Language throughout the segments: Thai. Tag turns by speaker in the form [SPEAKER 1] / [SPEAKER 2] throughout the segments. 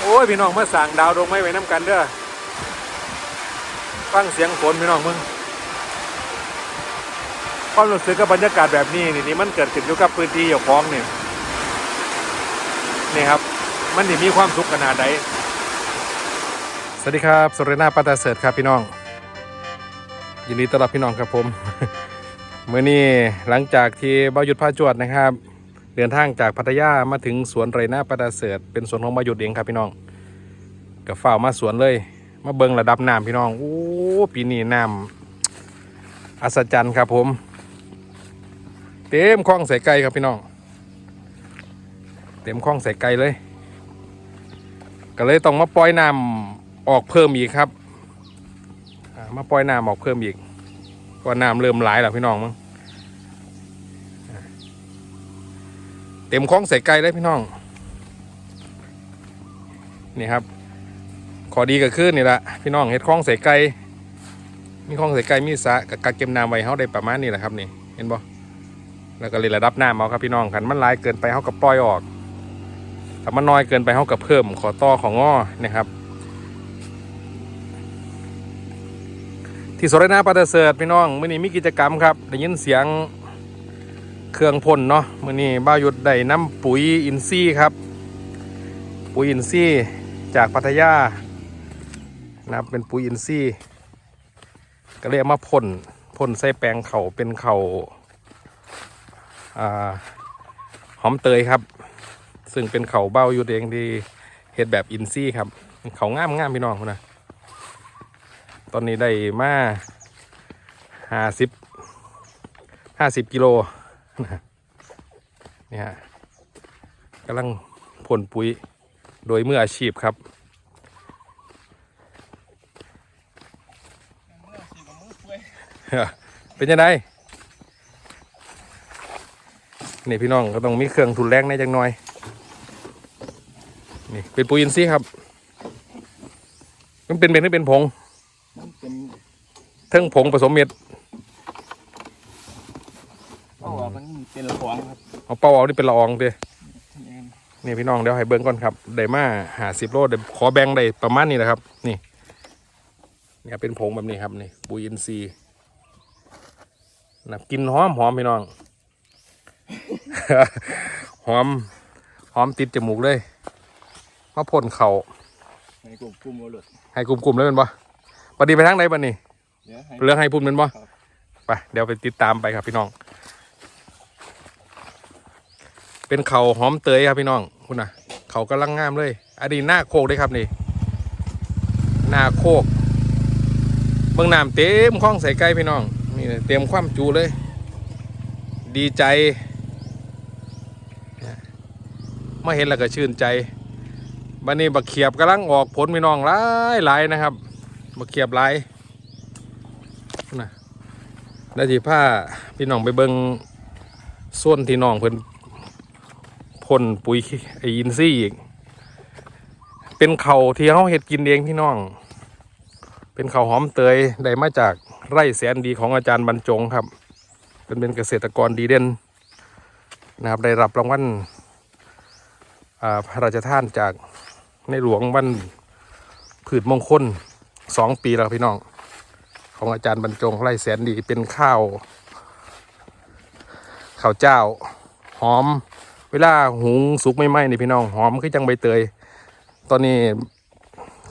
[SPEAKER 1] โอ้ยพี่น้องมาสั่งดาวดวงไม้ไว้น้ำกันเด้อฟังเสียงฝนพี่น้องมึงความรู้สึกกับบรรยากาศแบบนี้นี่นี่มันเกิดขึ้นอยู่กับพื้นที่เกี่ยวของนี่ยนี่ครับ มันนี่มีความสุขขนาดใดสวัสดีครับสุรินาปาตาเสิร์ตครับพี่น้อง ยินดีต้อนรับพี่น้องครับผมเมื่อนี้หลังจากที่เบาหยุดพาจวดนะครับ ดินทางจากพัทยามาถึงสวนไรนาปาตาเสิร์ตเป็นสวนของเบาหยุดเองครับพี่น้องกับฝ้ามาสวนเลย มาเบิงระดับน้ำพี่น้องโอ้ปีนี้น้ำอัศจรรย์ครับผม เต็มคลองใส่ไก่ครับพี่น้อง เต็มคลองใส่ไก่เลย ก็เลยต้องมาปล่อยน้ำออกเพิ่มอีกครับมาปล่อยน้ำออกเพิ่มอีกเพราะว่าน้ำเริ่มไหลแล้วพี่น้องมั้งอ่า เต็มคลองใส่ไก่เลยพี่น้อง นี่ครับ ขอดีก็คือนี่แหละพี่น้องเห็ดคลองใส่ไก่มีคลองใส่ไก่มีสะกับกักเก็บน้ำไว้เขาได้ประมาณนี้แหละครับนี่เห็นบ่แล้วก็เลยระดับน้ำเอาครับพี่น้องขันมันลายเกินไปเขาก็ปล่อยออกถ้ามันน้อยเกินไปเขาก็เพิ่มขอต่อของง้อนะครับ ที่สระนาปาตาเสิร์ตพี่น้องมื่อนี้มีกิจกรรมครับได้ยินเสียง เครื่องพ่นเนาะมื่อนี้บ้าหยุดได้น้ำปุ๋ยอินทรีย์ครับ ปุ๋ยอินทรีย์จากพัทยานะครับเป็นปุ๋ยอินทรีย์ก็เลยมาพ่นพ่นใส่แปลงเขาเป็นเขา่าหอมเตยครับ ซึ่งเป็นเขาเบ้าอยู่เองที่เฮ็ดแบบอินซี่ครับเขางามงามพี่น้องนะตอนนี้ได้มาห้าสิบห้าสิบกิโล นะนี่ฮะกำลังพ่นปุ๋ยโดยมืออาชีพครับเป็นยังไงนี่พี่น้องก็ต้องมีเครื่องทุนแรงในจังหน่อย นี่เป็นปุ๋ยอินทรีย์ครับ มันเป็นเป็นที่เป็นผง
[SPEAKER 2] มันเป็น
[SPEAKER 1] เทั้งผงผสมเม็ด
[SPEAKER 2] เพราะว่ามันเป็นละครครับ
[SPEAKER 1] เอาเป้าเอานี่เป็นละอองเด้
[SPEAKER 2] นี่
[SPEAKER 1] นี่พี่น้องเดี๋ยวให้เบิ้งก่อนครับได้มาหาสิบโลเดี๋ยวขอแบ่งได้ประมาณนี้แหละครับ นี่ เนี่ยเป็นผงแบบนี้ครับนี่ปุ๋ยอินทรีย์นะกลินหอมหอมพี่น้อง หอมหอมติดจมูกเลยมาพ่นเขา
[SPEAKER 2] ในกลุ่มกลุ่มโอรส
[SPEAKER 1] ให้กลุ่มๆเลยเป็นปะปฏิไปทางไหนบ้านี่
[SPEAKER 2] เดี๋ยวให้
[SPEAKER 1] เรื่องให้พุ่มเป็นปะ
[SPEAKER 2] ครับ
[SPEAKER 1] ไปเดี๋ยวไปติดตามไปครับพี่น้อง เป็นเขาหอมเตยครับพี่น้องคุณนะเขากำลังงามเลยอันนี้หน้าโคกเลยครับนี่หน้าโคกเบื้องน้ำเต็มคลองใส่ไก่พี่น้องนี่เต็มความจูเลย ดีใจมาเห็นแล้วก็ชื่นใจบันนี้บักเขียบกำลังออกผลพี่น้องหลายหลายนะครับบักเขียบหลายนะได้ที่ผ้าพี่น้องไปเบิงส่วนที่น้องเพิ่น พ่นปุ๋ยไออินซี่อีก เป็นเขาวที่เขาเห็ดกินเองพี่น้อง เป็นเขาวหอมเตยได้มาจากไร่แสนดีของอาจารย์บรรจงครับ เป็นเป็นเกษตรกรดีเด่นนะครับได้รับรางวัลพระราชทานจากในหลวงวันผืชมงคลสองปีแล้วพี่น้อง ของอาจารย์บรรจงไร่แสนดีเป็นข้าวข้าวเจ้าหอม เวลาหุงสุกไม่ไหม้นี่พี่น้องหอมคือจังใบเตย ตอนนี้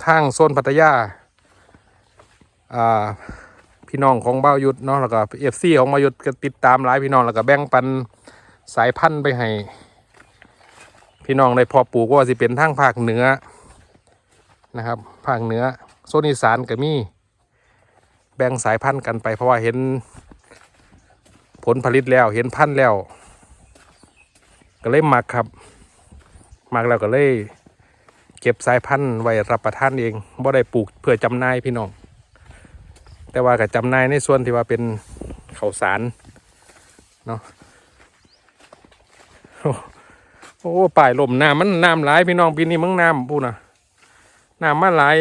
[SPEAKER 1] ทางโซนพัทยาอ่าพี่น้องของเบ้ายุทธเนาะแล้วก็เอฟซีของเบ้ายุทธก็ติดตามหลายพี่น้องแล้วก็แบ่งปันสายพันธุ์ไปให้ พี่น้องได้พอปลูกว่าสิเป็นทางภาคเหนือนะครับ ภาคเหนือโซนอีสานก็มีแบ่งสายพันธุ์กันไปเพราะว่าเห็นผลผลิตแล้วเห็นพันธุ์แล้ว ก็เลยหมักครับหมักแล้วก็เลยเก็บสายพันธุ์ไว้รับประทานเองบ่ได้ปลูกเพื่อจำหน่ายพี่น้อง แต่ว่าก็จำหน่ายในส่วนที่ว่าเป็นข้าวสารเนาะโอ้โอ้ป่ายลมน้ำมันน้ำหลายพี่น้องปีนี้มึงน้ำพูนะน้ำมันหลาย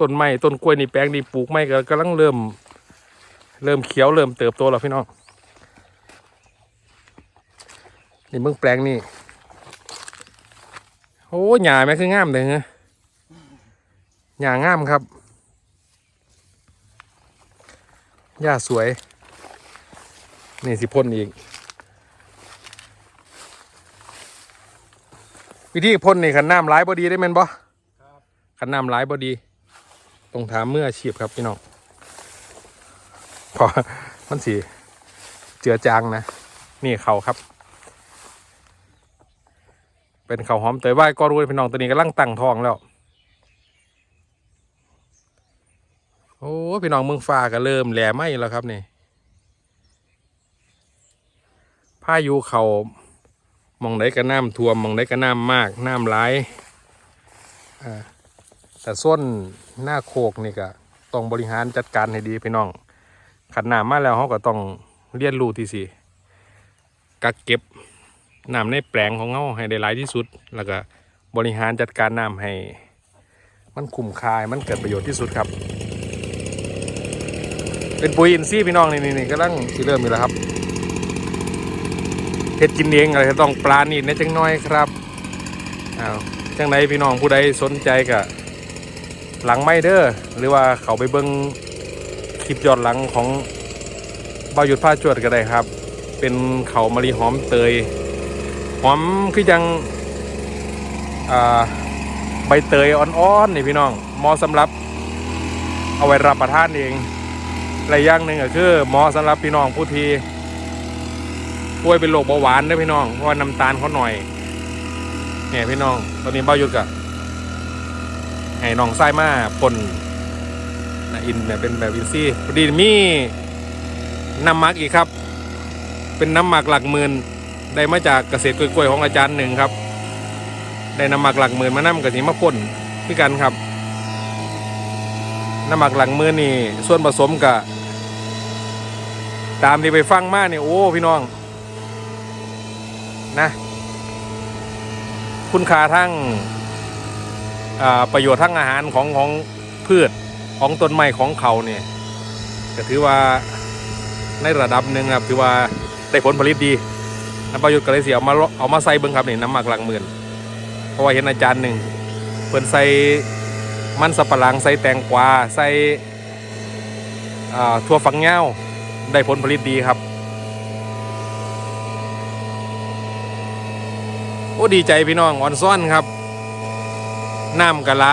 [SPEAKER 1] ต้นไม้ต้นกล้วยนี่แปลงนี่ปลูกไม้ก็กำลังเริ่ม เริ่มเขียวเริ่มเติบโตแล้วพี่น้อง นี่มึงแปลงนี่โอ้หญ้าแม่คืองามเลยฮะหญ้างามครับหญ้าสวย นี่สิพ่นอีก วิธีพ่นนี่ขันน้ำร้ายบอดีได้แม่นบ่ขันน้ำร้ายบอดีต้องถามเมื่ออาชีพครับพี่น้องพอมันสีเจือจางนะ นี่เขาครับ เป็นเขาวหอมเตยไหว้ก็รู้เลยพี่น้องตัวนี้กำลังตั้งทองแล้ว โอ้พี่น้องเมืองฟ้าก็เริ่มแหลมไหมแล้วครับนี่พายุเขามองไหนก็น้ำท่วมมองไหนก็น้ำมากน้ำหลายแต่ส้นหน้าโคกนี่ก็ต้องบริหารจัดการให้ดีพี่น้องขันน้ำมาแล้วเขาก็ต้องเรียนรู้ที่สิกักเก็บ น้ำในแปลงของเขาให้ได้หลายที่สุด แล้วก็บริหารจัดการน้ำให้ มันคุ้มค่ามันเกิดประโยชน์ที่สุดครับ เป็นปุ๋ยอินทรีย์พี่น้องนี่นี่นี่กำลังสิเริ่มอยู่แล้วครับเฮ็ดกินเองอะไรก็ต้องปลานี่ในจังน้อยครับอ้าวจังไหนพี่น้องผู้ใดสนใจก็หลังไม่เด้อหรือว่าเขาไปเบิ่งคลิปยอดหลังของบ่าวหยุดผ้าจวดก็ได้ครับ เป็นเขามะลิหอมเตย หอมคือยังใบเตยอ่อนๆนี่พี่น้องเหมาะสำหรับ เอาไว้รับประทานเองและอย่างหนึ่งก็คือเหมาะสำหรับพี่น้องผู้ที่ป่วยเป็นโรคเบาหวานเด้พี่น้องเพราะว่าน้ำตาลเขาหน่อยเนี่ยพี่น้องตอนนี้เบ้าหยุดกะให้น้องไส้มาปนนะอินแบบเป็นแบบอินซี่พอดีมีน้ำมักอีกครับ เป็นน้ำมักหลักหมื่น ได้มาจากเกษตรกล้วยๆของอาจารย์หนึ่งครับ ได้น้ำหมักหลักหมื่นมานำกับสีมาป่นพี่กันครับ น้ำหมักหลังมือนี่ส่วนผสมกับตามที่ไปฟังมาเนี่ยโอ้พี่น้องนะ คุณค่าทั้งประโยชน์ทั้งอาหารของของพืชของต้นไม้ของเขาเนี่ยก็ถือว่าในระดับหนึ่งครับถือว่าได้ผลผลิตดี น้ำประโยชน์ก็เลยเสียเอามาเอามาใส่เบิ้งครับนี่น้ำหมักหลังหมื่นเพราะว่าเห็นอาจารย์หนึ่งเพิ่นใส่มันสับปะหลังใส่แตงกวาใส่อ่าถั่วฝักยาวได้ผลผลิตดีครับ โอ้ดีใจพี่น้องอ่อนซ่อนครับน้ำกระไหล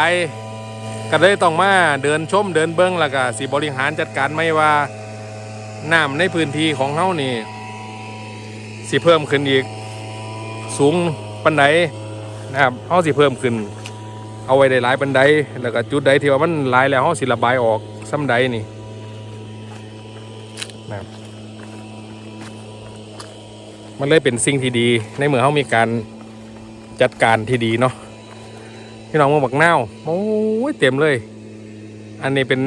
[SPEAKER 1] ก็เลยต้องมาเดินชมเดินเบิ้งแล้วก็สิบริหารจัดการไม่ว่าน้ำในพื้นที่ของเฮานี่ สิเพิ่มขึ้นอีก สูงปันไดนะครับเฮาสิเพิ่มขึ้น เอาไว้ได้หลายบันไดแล้วก็จุดใดที่ว่ามันหลายแล้วเฮาสิระบายออกซ้ำใดนี่นะครับมันเลยเป็นสิ่งที่ดีในเมื่อเฮามีการจัดการที่ดีเนาะพี่น้องมาบักนาวโอ้ยเต็มเลย อันนี้เป็น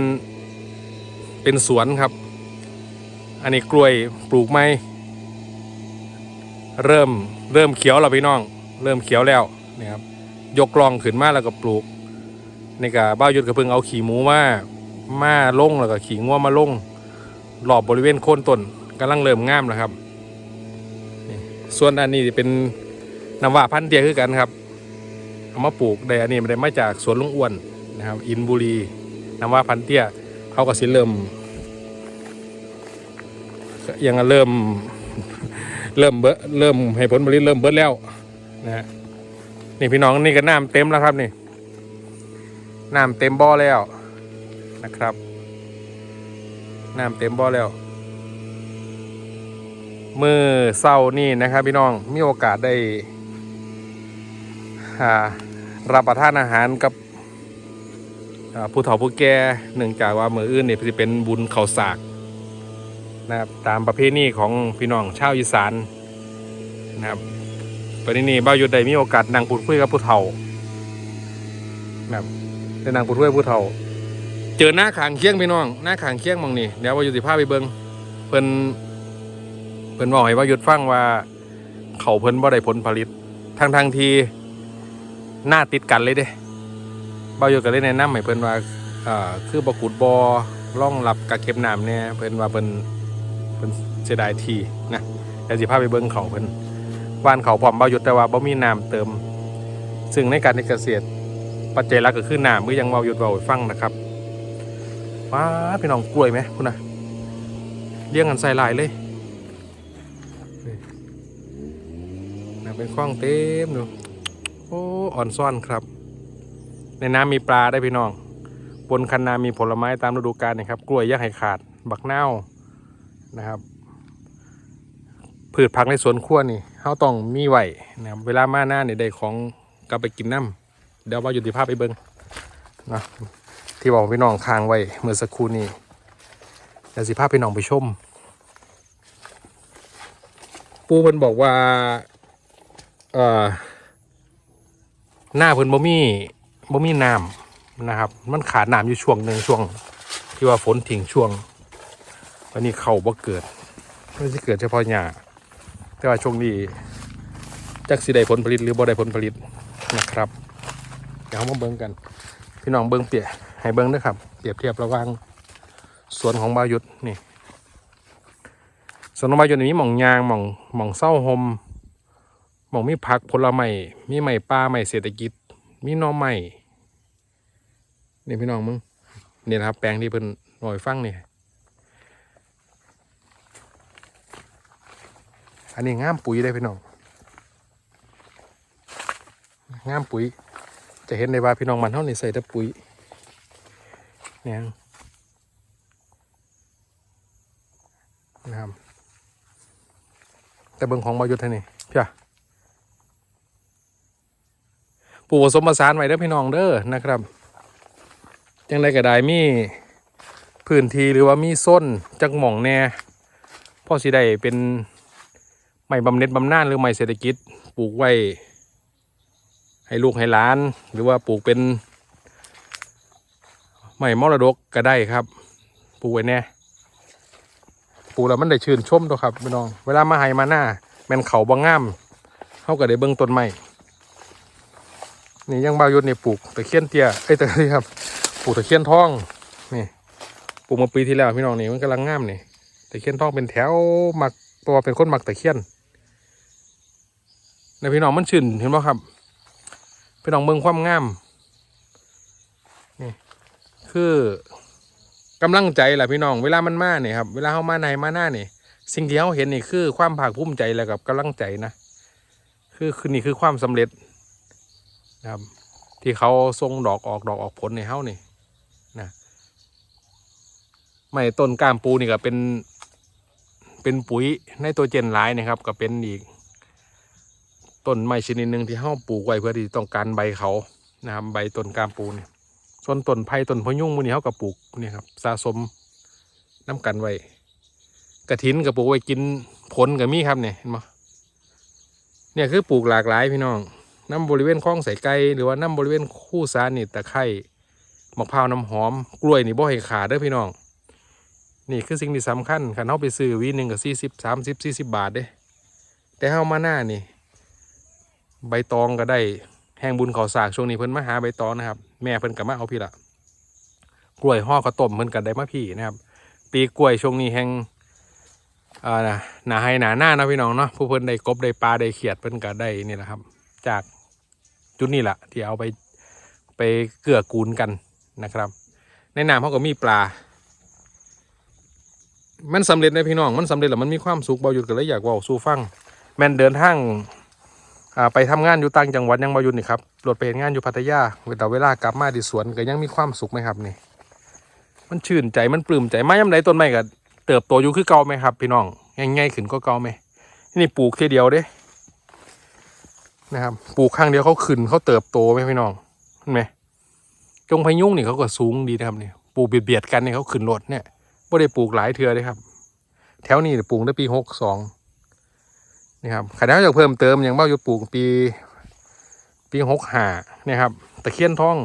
[SPEAKER 1] เป็นสวนครับ อันนี้กล้วยปลูกไม้ เริ่มเริ่มเขียวแล้วพี่น้อง เริ่มเขียวแล้วนี่ครับยกกลองขึ้นมาแล้วก็ปลูกนี่ก็บ้ายุดก็เพิ่งเอาขี่หมูมามาลงแล้วก็ขี่งัวมาลงรอบบริเวณโคนต้นกำลังเริ่มงามแล้วครับส่วนอันนี้เป็นน้ำว่าพันธุ์เตียคือกันครับเอามาปลูกได้อันนี้มันได้มาจากสวนลุงอ้วนนะครับ อินบุรีน้ำว่าพันธุ์เตียเขาก็สิเริ่มยังเริ่ม เริ่มเบดเริ่มให้ผลผลิตเริ่มเบิดแล้วนะฮะนี่พี่น้องนี่ก็น้ำเต็มแล้วครับนี่น้ำเต็มบ่อแล้วนะครับน้ำเต็มบ่อแล้วมือเศร้านี่นะครับ พี่น้องมีโอกาสได้อ่ารับประทานอาหารกับผู้เฒ่าผู้แก่เนื่องจากว่ามืออื่นเนี่ยจะเป็นบุญเขาสาก นะครับตามประเพณีของพี่น้องชาวอีสานนะครับตอนนี้นี่บ้าวยุดได้มีโอกาสนั่งพูดคุยกับผู้เฒ่าแบบได้นั่งพูดคุยกับผู้เฒ่า เจอหน้าขางเคียงพี่น้องหน้าขางเคียงมองนี่เดี๋ยวว่ายุดสิพาไปเบิงเพิ่นเพิ่นบอกให้ว่ายุดฟังว่าเขาเพิ่นบ่ได้ผลผลิตทางทางทีหน้าติดกันเลยเด้บ้าวยุดก็เลยแนะนำให้เพิ่นว่าอ่าคือบ่ขุดบ่อร่องรับกักเก็บน้ำเนี่ยเพิ่นว่าเพิ่น พิ่นเสียดายทีนะเดี๋ยวสิพาไปเบิ้งเขาเพิ่นบ้านเขาพร้อมเบาหยุดแต่ว่าบ่มีน้ำเติม ซึ่งในการเกษตรปัจจัยหลักก็คือน้ำมือยังเมาหยุดเบาฟังนะครับว้าพี่น้องกล้วยไหมคุณนะเลี้ยงกันใส่ลายเลยนี่น้ำเป็นคล้องเต็มดูโอ้อ่อนซ่อนครับ ในน้ำมีปลาได้พี่น้อง บนคันนามีผลไม้ตามฤดูกาลนะครับ กล้วยยักษ์ไห่ขาด บักเน่า นะครับ พืชผักในสวนครัวนี่เขาต้องมีไหวนะครับเวลามาหน้าเนี่ยได้ของกลับไปกินน้ำเดี๋ยวว่าอยู่ที่ภาพไปเบิ้งนะที่บอกพี่น้องค้างไว้เมื่อสักครู่นี้เดี๋ยวสิภาพพี่น้องไปชม ปูเพิ่นบอกว่าเอ่อหน้าเพิ่นบ่มีบ่มีน้ำนะครับ มันขาดน้ำอยู่ช่วงหนึ่งช่วง ที่ว่าฝนทิ้งช่วง วันนี้เขาบ่เกิดมันจะเกิดเฉพาะหญ้าแต่ว่าช่วงนี้จักสิได้ผลผลิตหรือบ่ได้ผลผลิตนะครับเดี๋ยวมาเบิ่งกัน พี่น้องเบิ่งเปียให้เบิ่งด้วยครับเปรียบเทียบระหว่างสวนของบายุทธนี่สวนของบายุทธนี่มีหม่องยางหม่องหม่องเศร้าหมหม่องมีผักผลไม้มีไม้ป่าไม้เศรษฐกิจ มีน่อไม้นี่พี่น้องมึงนี่นะครับแปลงที่เพิ่นหน่อยฟังนี่ อันนี้งามปุ๋ยได้พี่น้องงามปุ๋ย จะเห็นได้ว่าพี่น้องมันเท่านี้ใส่แต่ปุ๋ยเนี่ยนะครับแต่เบิ่งของบายุทธ์ท่านี้พี่ยปลูกผสมผสานไว้เด้อพี่น้องเด้อนะครับจังไรก็ได้มีพื้นที่หรือว่ามีส้นจักหม่องแน่พ่อสิได้เป็น ไม่บำเหน็จบำนาญหรือไม่เศรษฐกิจปลูกไว้ ให้ลูกให้หลาน หรือว่าปลูกเป็นไม่มรดกก็ได้ครับ ปลูกไว้แน่ปลูกแล้วมันได้ชื่นชมตัวครับพี่น้อง เวลามาให้มาหน้าแม่นเขาบางงามเขาก็ได้เบิ่งต้นไม้นี่ยังบายุทธนี่ปลูกตะเคียนเตี้ยเอ้ตะนี่ครับปลูกตะเคียนทองนี่ปลูกมาปีที่แล้วพี่น้องนี่มันกำลังงามนี่ตะเคียนทองเป็นแถวหมักตัวเป็นคนหมักตะเคียน ในพี่น้องมันชื่นเห็นไหมครับ พี่น้องเบิ่งความงามนี่คือกำลังใจแหละพี่น้องเวลามันมาเนี่ยครับเวลาเขามาในมาหน้าเนี่ยสิ่งที่เขาเห็นนี่คือความภาคภูมิใจแล้วกับกำลังใจนะคือคือนี่คือความสำเร็จนะครับ ที่เขาทรงดอกออกดอกออกผลในเขานี่นะไม่ต้นกล้ามปูนี่ก็เป็น เป็นปุ๋ยในตัวเจนหลายนะครับ ก็เป็นอีก ต้นไม้ชนิดหนึ่งที่เฮาปลูกไว้เพื่อที่ต้องการใบเขานะครับใบต้นกามปูเนี่ยส่วนต้นไผ่ต้นพยุงมือนี้เฮากับปลูกนี่ครับสะสมน้ำกันไว้กระถินกับปลูกไว้กินผลกับมีครับเนี่ยเห็นไหมเนี่ยคือปลูกหลากหลายพี่น้องน้ำบริเวณคลองใส่ไก่หรือว่าน้ำบริเวณคู่สารนี่ตะไคร่มะพร้าวน้ำหอม กล้วยนี่บ่ให้ขาดเด้อพี่น้อง นี่คือสิ่งที่สำคัญคันเฮาไปซื้อวีหนึ่งกับสี่สิบสามสิบสี่สิบบาทเด้แต่เฮามาหน้านี่ ใบตองก็ได้แห้งบุญเขาสากช่วงนี้เพิ่นมาหาใบตองนะครับ แม่เพิ่นก็มาเอาพี่ละกล้วยห่อข้าวต้มเพิ่นก็ได้มาพี่นะครับ ปีกล้วยช่วงนี้แห้งอ่านะหนาให้หนาหน้านะพี่น้องเนาะผู้เพิ่นได้กบได้ปลาได้เขียดเพิ่นก็ได้นี่แหละครับ จากจุดนี้แหละที่เอาไปไปเกลือกูลกันนะครับ ในน้ำเขาก็มีปลา มันสำเร็จนะพี่น้อง มันสำเร็จแล้วมันมีความสุขเบาหยุดกันเลยอยากว่าสู่ฟัง แม่นเดินทาง ไปทำงานอยู่ต่างจังหวัดยังมาอยู่นี่ครับรถไปเห็นงานอยู่พัทยาแต่เวลากลับมาที่สวนก็ยังมีความสุขไหมครับนี่มันชื่นใจมันปลื้มใจไม้ยำไรต้นไม้ก็เติบโตอยู่คือเก่าไหมครับ พี่น้องง่ายๆขึ้นก็เก่าไหมนี่ปลูกทีเดียวเด้นะครับ ปลูกครั้งเดียวเขาขึ้นเขาเติบโตไหมพี่น้องเห็นไหมจงพยุงนี่เขาก็สูงดีนะครับนี่ปลูกเบียดๆกันเนี่ยเขาขึ้นรถเนี่ยไม่ได้ปลูกหลายเทือเลยครับ แถวนี้ปลูกได้ปีหกสอง นี่ครับขณะที่จะเพิ่มเติมอย่างเบ้าอยู่ปลูกปี ปีหกหาเนี่ยครับตะเคียนทอง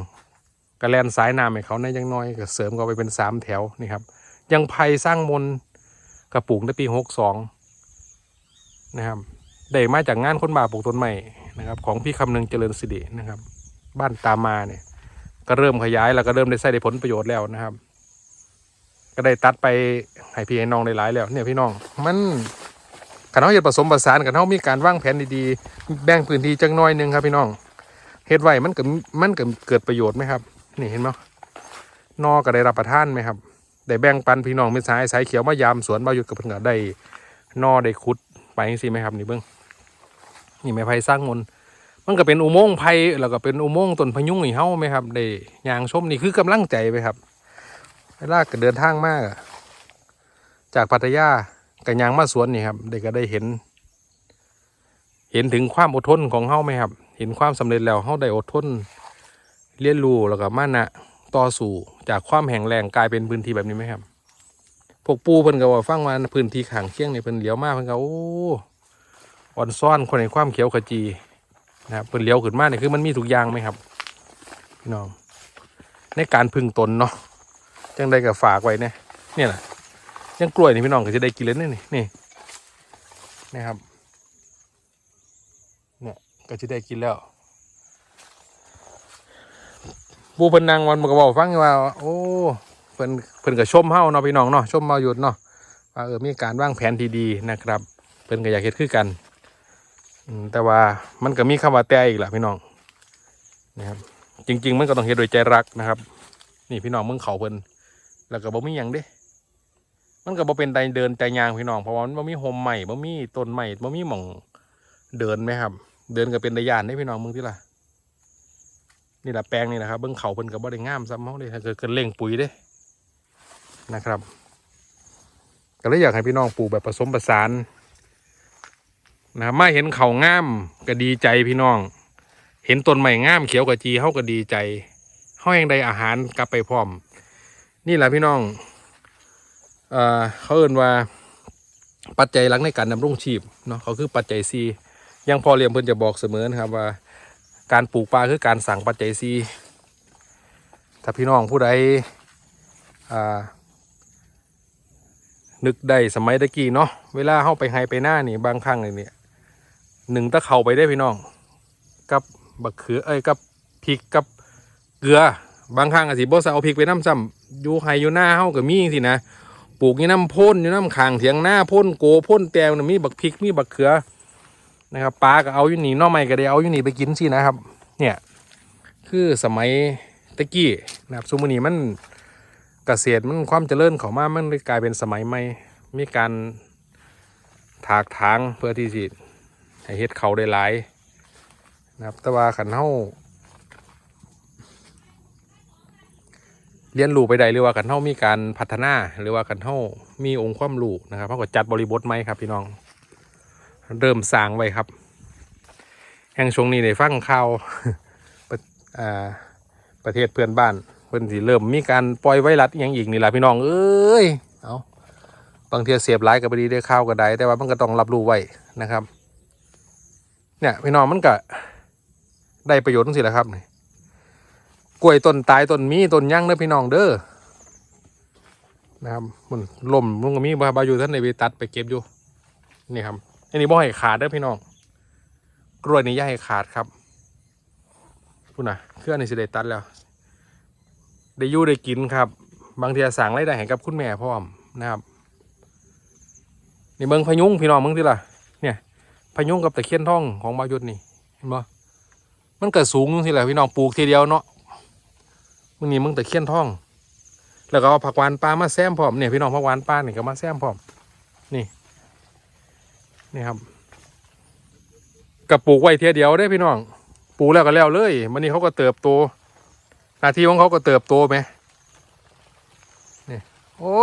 [SPEAKER 1] กระแลนสายน้ำให้เขาในยังน้อยก็เสริมก็ไปเป็นสามแถวนี่ครับยังไผ่สร้างมนกระปลูกในปีหกสองนะครับได้มาจากงานคนบาปลูกต้นใหม่นะครับ ของพี่คำนึงเจริญสิรินะครับ บ้านตามมาเนี่ย ก็เริ่มขยายแล้วก็เริ่มได้ใช้ได้ผลประโยชน์แล้วนะครับ ก็ได้ตัดไปให้พี่ให้น้องได้หลายแล้ว เนี่ยพี่น้องมัน ขันเขาเห็นผสมผสานกันเขามีการวางแผนดีๆแบ่งพื้นที่จังน้อยหนึงครับพี่น้องเฮ็ดไว้มันก็มันก็เกิดประโยชน์ไหมครับ นี่เห็นไหมนอก็ได้รับประทานไหมครับได้แบ่งปันพี่น้องเป็นสายสายเขียวมายามสวนบายุทธกับเพิ่นก็ได้นอได้ขุดไปจังซี่ไหมครับ นี่เบิ่งนี่ไม้ไผ่สร้างมนต์มันก็เป็นอุโมงค์ไผ่แล้วก็เป็นอุโมงค์ต้นพยุงให้เฮาไหมครับได้ยางชมนี่คือกำลังใจไหมครับเวลาก็เดินทางมากจากพัทยา ก็ยางมาสวนนี่ครับได้ก็ได้เห็น เห็นถึงความอดทนของเฮาไหมครับ เห็นความสำเร็จแล้วเฮาได้อดทน เรียนรู้แล้วก็มานะต่อสู่จากความแห้งแล้งกลายเป็นพื้นที่แบบนี้ไหมครับ พวกปูเพิ่นก็ว่าฟังมาพื้นที่ขางเคียงนี่เพิ่นเลี้ยวมาเพิ่นก็โอ้อ่อนซ่อนคนในความเขียวขจีนะครับเพิ่นเลี้ยวขึ้นมาเนี่ยคือมันมีทุกอย่างไหมครับพี่น้องในการพึ่งตนเนาะจังใดก็ฝากไว้เนี่ยเนี่ยแหละ ยังกล้วยนี่พี่น้องก็จะได้กินเลยนี่นี่นี่นะครับเนี่ยก็จะได้กินแล้วปูเพิ่นนางวันมันก็บอกฟังว่า โอ้เพิ่นเพิ่นก็ชมเฮาเนาะพี่น้องเนาะชมมาหยุดเนาะว่าเออมีการวางแผนที่ดีนะครับ เพิ่นก็อยากเฮ็ดคือกันแต่ว่ามันก็มีคำว่าแต่อีกแหละพี่น้องนะครับจริง ๆ มันก็ต้องเฮ็ดโดยใจรักนะครับ นี่พี่น้องมึงเขาเพิ่นแล้วก็บ่มีหยังเด้ มันก็บ่เป็นใจเดินใจยางพี่น้องเพราะว่ามันบ่มีโฮมใหม่บ่มีต้นใหม่บ่มีหม่องเดินไหมครับ เดินก็เป็นระยานได้พี่น้องมึงที่ล่ะนี่แหละแปลงนี่นะครับเบื้องเขาเพิ่นก็บ่ได้งามซ้ำเฮาเลยถ้าเกิดเกินเร่งปุ๋ยเด้นะครับก็เลยอยากให้พี่น้องปลูกแบบผสมผสานนะครับมาเห็นเขางามก็ดีใจพี่น้อง เห็นต้นใหม่งามเขียวกะจีเฮาก็ดีใจเฮาแห่งใดอาหารกลับไปพร้อม นี่แหละพี่น้อง เขาเอ่นว่าปัจจัยหลักในการดำรงชีพเนาะเขาคือปัจจัยซียังพอเรียมเพิ่นจะบอกเสมอนะครับว่า การปลูกปลาคือการสั่งปัจจัยซีถ้าพี่น้องผู้ใดอ่านึกได้สมัยตะกี้เนาะเวลาเข้าไปไฮไปหน้านี่บางครั้งเลยเนี่ยหนึ่งตะเข่าไปได้พี่น้อง กับบักเขือเอ้ยกับพริกกับเกลือบางครั้งอาจสิบ่ใส่เอาพริกไปน้ำซ้ำอยู่ไฮอยู่หน้าเฮาก็มีสินะ ปลูกอยู่น้ำพ่นอยู่น้ำขางเถียงหน้าพ่นโกพ่นแตงมีบักพริกมีบักเขือนะครับปลาก็เอาอยู่นี่น้อไม่ก็ได้เอาอยู่นี่ไปกินสินะครับ เนี่ย คือสมัยตะกี้นะครับสมุนีมันเกษตรมันความเจริญของมามันเลยกลายเป็นสมัยใหม่มีการถากถางเพื่อที่สิให้เฮ็ดเขาได้หลายนะครับแต่ว่าขันเฮา เรียนรู้ไปได้หรือว่าขันเฮามีการพัฒนาหรือว่าขันเฮามีองค์ความรู้นะครับเขาก็จัดบริบทไหมครับ พี่น้อง เริ่มสร้างไว้ครับ แห่งช่วงนี้ในฟังข่าวประอ่าประเทศเพื่อนบ้านเพิ่อนสิเริ่มมีการปล่อยไวรัสอย่างอีกนี่แหละพี่น้องเอ้ยเอาบางทีเสียบหลายกับบดีได้ข้าวก็ได้แต่ว่ามันก็ต้องรับรู้ไว้นะครับ เนี่ยพี่น้องมันก็ได้ประโยชน์ทั้งสิ้นแหละครับนี่ กล้วยต้นตายต้นมีต้นยั่งเด้อพี่น้องเด้อนะครับมันล่มมันก็มีบาอยู่ท่านในไปตัดไปเก็บอยู่นี่ครับอันนี้บ่ให้ขาดเด้อพี่น้อง กล้วยนี่ย่าให้ขาดครับพูดนะเครื่องนี่สิได้ตัดแล้ว ได้ยู่ได้กินครับ บางทีสั่งรายได้ให้กับคุณแม่พร้อมนะครับนี่เมืองพยุงพี่น้องเมืองที่ล่ะเนี่ยพยุงกับตะเคียนทองของบายุทธนี่เห็นบ่มันเกิดสูงจังสิแหละพี่น้องปลูกทีเดียวเนาะ มึงนี่มึงแตะเคียนทอง แล้วก็เอาผักหวานปลามาแซมพร้อมเนี่ยพี่น้องผักหวานปลาเนี่ยก็มาแซมพร้อมนี่ นี่ครับกับปลูกไว้เทียเดียวได้พี่น้องปลูกแล้วก็แล้วเลยมันนี้เขาก็เติบโตหน้าที่ของเขาก็เติบโตไหมนี่โอ้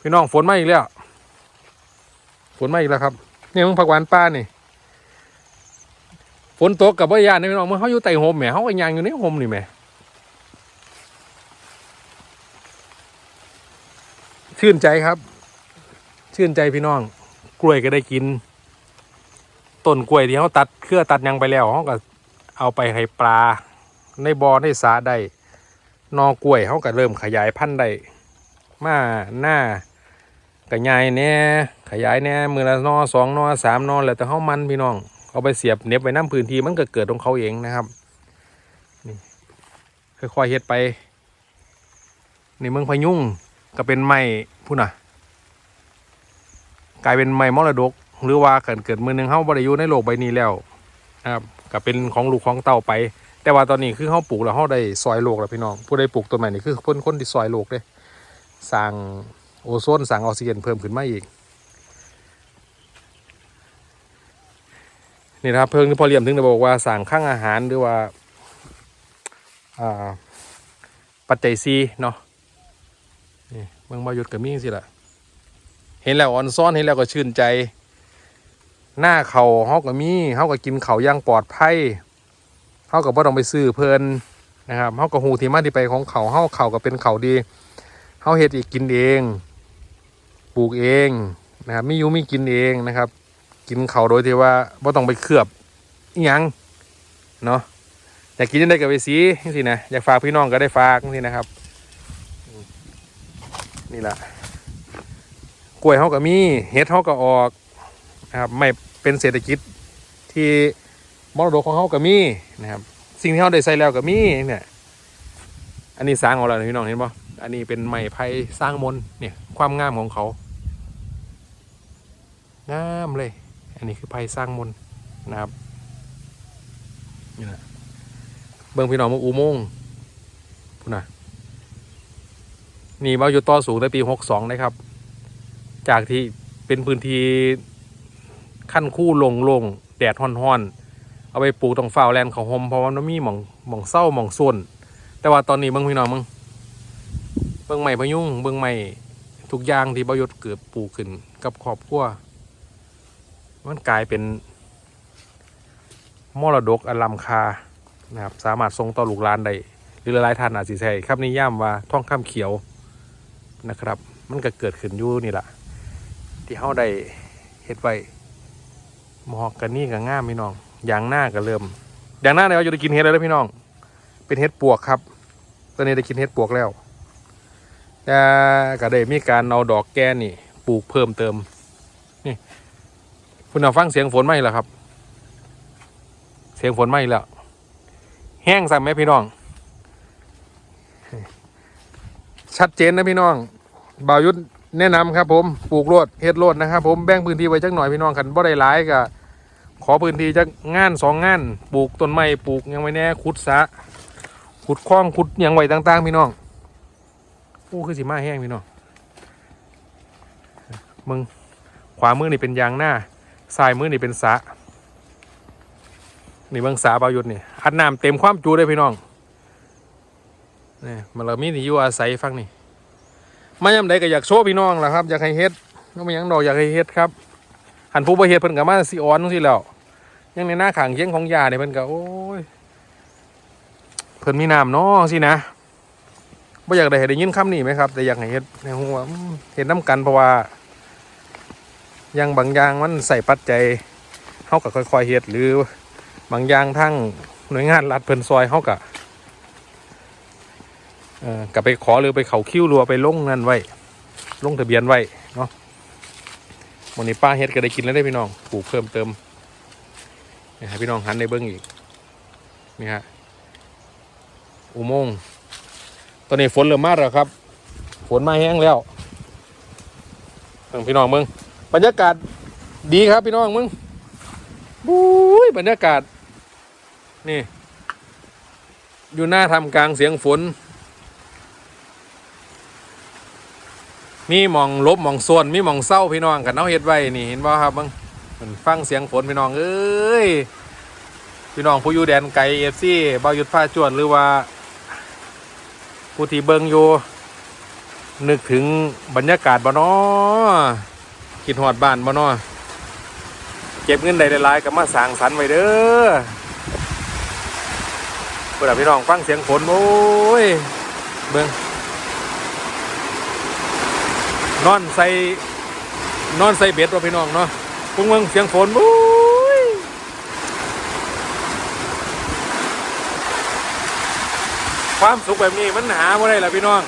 [SPEAKER 1] พี่น้องฝนมาอีกแล้วฝนมาอีกแล้วครับนี่มึงผักหวานป้านี่ฝนตกกับว่ายานนี่พี่น้องเมื่อเขาอยู่ใต้โฮมแหมเขาก็ยางอยู่ในโฮมนี่แหม ชื่นใจครับ ชื่นใจพี่น้อง กล้วยก็ได้กินต้นกล้วยที่เขาตัดเครือตัดยังไปแล้วเขาก็เอาไปให้ปลา ในบ่อในสระได้นอกล้วยเขาก็เริ่มขยายพันธุ์ได้มาหน้ากระยายแหน่ขยายแหน่มือละนอสองนอสามนอแล้วแต่เขามันพี่น้องเอาไปเสียบเน็บไว้น้ำพื้นที่มันก็เกิดของเขาเองนะครับนี่ค่อยๆเฮ็ดไปในเมืองพะยุง ก็เป็นไม้พูดน่ะกลายเป็นไม้มรดก หรือว่าเกิดเกิดมือหนึ่งเฮาบ่ได้อยู่ในโลกใบนี้แล้วนะครับก็เป็นของลูกของเต่าไป แต่ว่าตอนนี้คือเขาปลูกแล้วเขาได้ซอยโลกแล้วพี่น้อง ผู้ใดปลูกต้นไม้นี่คือคนคนที่ซอยโลกเด้สร้างโอโซนสร้างออกซิเจนเพิ่มขึ้นมาอีกนี่นะครับเพิ่งที่พอเรียมถึงได้บอกว่าสั่งข้างอาหารหรือว่าอ่าปัจจัยซีเนาะ นี่เมืองบายุดกับมีสิละเห็นแล้วอ่อนซ้อนเห็นแล้วก็ชื่นใจ หน้าเขาเฮาก็มีเฮาก็กินเขาย่างปลอดภัยเฮาก็บ่ต้องไปซื้อเพลินนะครับเฮาก็ฮู้ที่มาที่ไปของเขาเฮาเขาก็เป็นเขาดีเฮาเฮ็ดอีกกินเองปลูกเองนะครับมีอยู่มีกินเองนะครับ กินเขาโดยที่ว่าบ่ต้องไปเคลือบอิหยังเนาะอยากกินยังไงก็ไปสีจังซี่นะอยากฝากพี่น้องก็ได้ฝากจังซี่นะครับ นี่แหละกล้วยเฮาก็มีเห็ดเฮาก็ออกนะครับไม่เป็นเศรษฐกิจที่มรดกของเฮาก็มีนะครับ สิ่งที่เฮาได้ใส่แล้วก็มีเนี่ยอันนี้สร้างของเราพี่น้องเห็นบ่อันนี้เป็นไม้ไผ่สร้างมนเนี่ยความงามของเขางามเลย อันนี้คือไผ่สร้างมนนะครับนี่นะเบิ่งพี่น้องมาอุโมงค์พูดนะ นี่เบาอยู่ต่อสูงในปีหกสองนะครับ จากที่เป็นพื้นที่ขั้นคู่ลงลงแดดห้อนๆ เอาไปปลูกตรงฝ้าวแลนด์เขาหมเพราะว่ามันมีหม่องหม่องเศร้าหม่องส่วน แต่ว่าตอนนี้เบิ่งพี่น้องมึงเบิ่งใหม่พะยุงเบิ่งใหม่ทุกอย่างที่เบาหยุดเกิดปลูกขึ้นกับครอบครัวมันกลายเป็นมรดกอันล้ำค่านะครับ สามารถส่งต่อลูกหลานได้หรือหลายท่านอาจสิใช้ครับนิยามว่าท่องข้ามเขียว นะครับ มันก็เกิดขึ้นอยู่นี่แหละที่เฮาได้เฮ็ดไว้หมอกกันนี่ก็ง่ามพี่น้องอย่างหน้าก็เริ่ม อย่างหน้าเนี่ยเราจะได้กินเห็ดแล้วเด้อพี่น้อง เป็นเห็ดปวกครับ ตอนนี้ได้กินเห็ดปวกแล้วแต่ก็ได้มีการเอาดอกแกนนี่ ปลูกเพิ่มเติม นี่ คุณเอาฟังเสียงฝนไหมล่ะครับ เสียงฝนไหมแล้วแห้งสั่ไหมพี่น้อง ชัดเจนนะพี่น้องบ่าวยุทธแนะนำครับ ผมปลูกโลดเฮ็ดโลดนะครับ ผมแบ่งพื้นที่ไว้จักหน่อยพี่น้องคันบ่ได้หลายก็ขอพื้นที่จักงานสองงานปลูกต้นไม้ปลูกยังไว้แน่ขุดสะขุดคลองขุดยังไว้ต่างๆพี่น้องโอ้คือสิมาแห้งพี่น้องมึงขวามือนี่เป็นยางหน้าซ้ายมือนี่เป็นสะนี่เบางสาบายุดนี่อัดน้ำเต็มความจูเลยพี่น้อง นี่มันเรามีที่อยู่อาศัยฟังนี่มายามใดก็อยากโชว์พี่น้องแหละครับอยากให้เฮ็ดก็ไม่ยังดอกอยากให้เฮ็ดครับหันผู้บ่เฮ็ดเพิ่นก็มาสิอ้อนจังซี่แล้วยังในหน้าขางเคียงของยาเนี่ยเพิ่นก็โอ้ยเพิ่นมีน้ำเนาะสินะบ่อยากได้ให้ได้ยินคำนี้ไหมครับ แต่อยากให้เฮ็ดในหัวาอืมเฮ็ดน้ำกันเพราะว่าอย่างบางอย่างมันใส่ปัจจัยเฮาก็ค่อยๆเฮ็ดหรือบางอย่างทั้งหน่วยงานรัฐเพิ่นซอยเฮาก็เอ่อก็ไปขอหรือไปเขาคิ้วรัวไปลงนั่นไว้ลงทะเบียนไว้เนาะวันนี้ป้าเฮ็ดก็ได้กินแล้วได้พี่น้องปลูกเพิ่มเติมนี่ให้พี่น้องหันในเบิ้องอีกนี่ฮะอุโมงค์ตอนนี้ฝนเริ่มมาแล้วครับ ฝนมาแห้งแล้วเบิ่งพี่น้องเบิ่งบรรยากาศดีครับพี่น้องมึงบุ้ยบรรยากาศ นี่ อยู่หน้าทำกลางเสียงฝน มีหมองลบหมองส่วนมีหมองเศร้าพี่น้องกันเอาเฮ็ดไว้นี่เห็นบ่ครับมึงมันฟังเสียงฝนพี่น้องเอ้ยพี่น้องผู้อยู่แดนไกลเอฟซีบายุดผ้าจวนหรือว่า ผู้ที่เบิงอยู่ นึกถึงบรรยากาศบ่นาะคิดหอดบ้านบ่นาะเก็บเงินได้หลายๆก็มาสางสรรไว้เด้อเพื่อพี่น้องฟังเสียงฝนโอ้ยเบิง นอนใส่นอนใส่เบ็ดว่าพี่น้องเนาะพุ่งเบิ่งเสียงฝนโอ้ยความสุขแบบนี้มันหาบ่ได้ล่ะพี่น้อง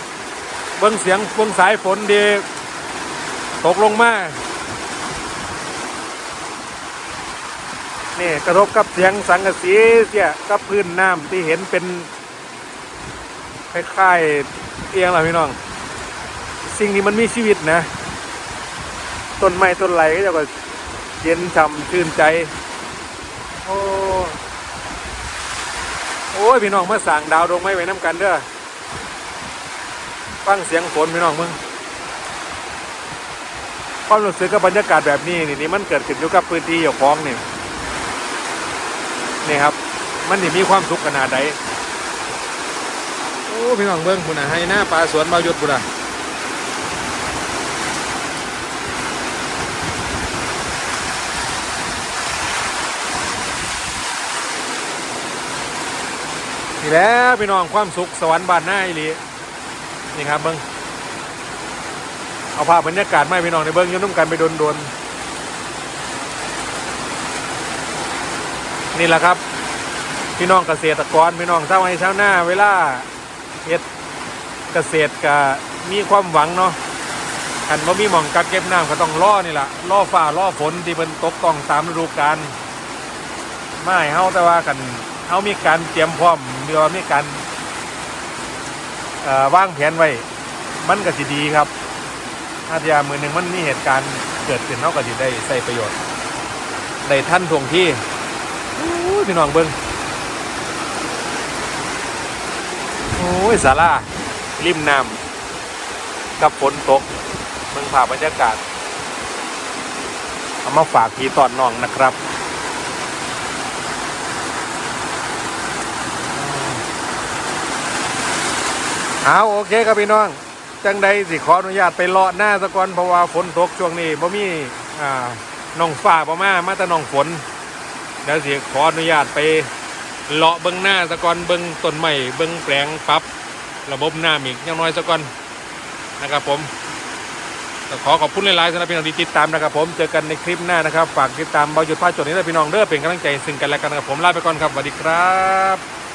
[SPEAKER 1] เบิ่งเสียงเบิ่งสายฝนดีตกลงมานี่กระทบกับเสียงสังกะสีเสียกับพื้นน้ำที่เห็นเป็นคล้ายๆเอียงล่ะพี่น้อง สิ่งที่มันมีชีวิตนะ ต้นไม้ต้นไหลก็จะก็เย็นฉ่ำชื่นใจ โอ้โอ้ยพี่น้องมาสั่งดาวดวงไม้ไว้น้ำกันเด้อฟังเสียงฝนพี่น้องมึงความรู้สึกกับบรรยากาศแบบนี้นี่นี่มันเกิดขึ้นอยู่กับพื้นที่เกี่ยวของนี่นี่ครับ มันนี่มีความสุขขนาดใดโอ้พี่น้องเบิ้งคุณนะให้หน้าปลาสวนมาหยุดคุณนะีแล้วพี่น้องความสุขสวรรค์บ้านหน้าอีหลีนี่ครับเบิ้งเอาภาพบรรยากาศไมาให้พี่น้องในเบิ้งยืนนุ่มกันไปโดนๆนี่แหละครับ พี่น้องเกษตรกรพี่น้องชาวไร่ชาวนาเวลาเฮ็ดเกษตรก็มีความหวังเนาะคันบ่มีหม่องกักเก็บน้ำก็ต้องรอนี่ล่ะรอฟ้ารอฝนที่เพิ่นตกต้องตามฤดูกาลไม่เฮาแต่ว่ากัน เฮามีการเตรียมพร้อมหรือว่ามีการวางแผนไว้ มันก็สิดีครับถ้าที่มือหนึ่งมันมีเหตุการณ์เกิดขึ้นเฮาก็สิได้ใช้ประโยชน์ได้ทันทวงที่พี่น้องเบิ่งโอ้ยสาราริมน้ำกับฝนตกเมืองผ่าบรรยากาศ เอามาฝากพี่ตอนน้องนะครับ เอาโอเคครับพี่น้อง จังใดสิขออนุญาตไปเลาะหน้าสะก่อนเพราะว่าฝนตกช่วงนี้บ่มีอ่าน้องฟ้าบ่มามาแต่น้องฝนเดี๋ยวสิขออนุญาตไปเลาะเบิ้งหน้าสะก่อนเบิ้งต้นใหม่เบิ้งแปลงปรับระบบหน้ำอีกย่างน้อยสะก่อนนะครับผมขอขอบคุณหลายๆสำหรับพี่น้องที่ติดตามนะครับผมเจอกันในคลิปหน้านะครับ ฝากติดตามเบาหยุดพลาดจดนี้ด้วยพี่น้องเด้อเป็นกำลังใจซึ่งกันและกันนะครับผมลาไปก่อนครับสวัสดีครับ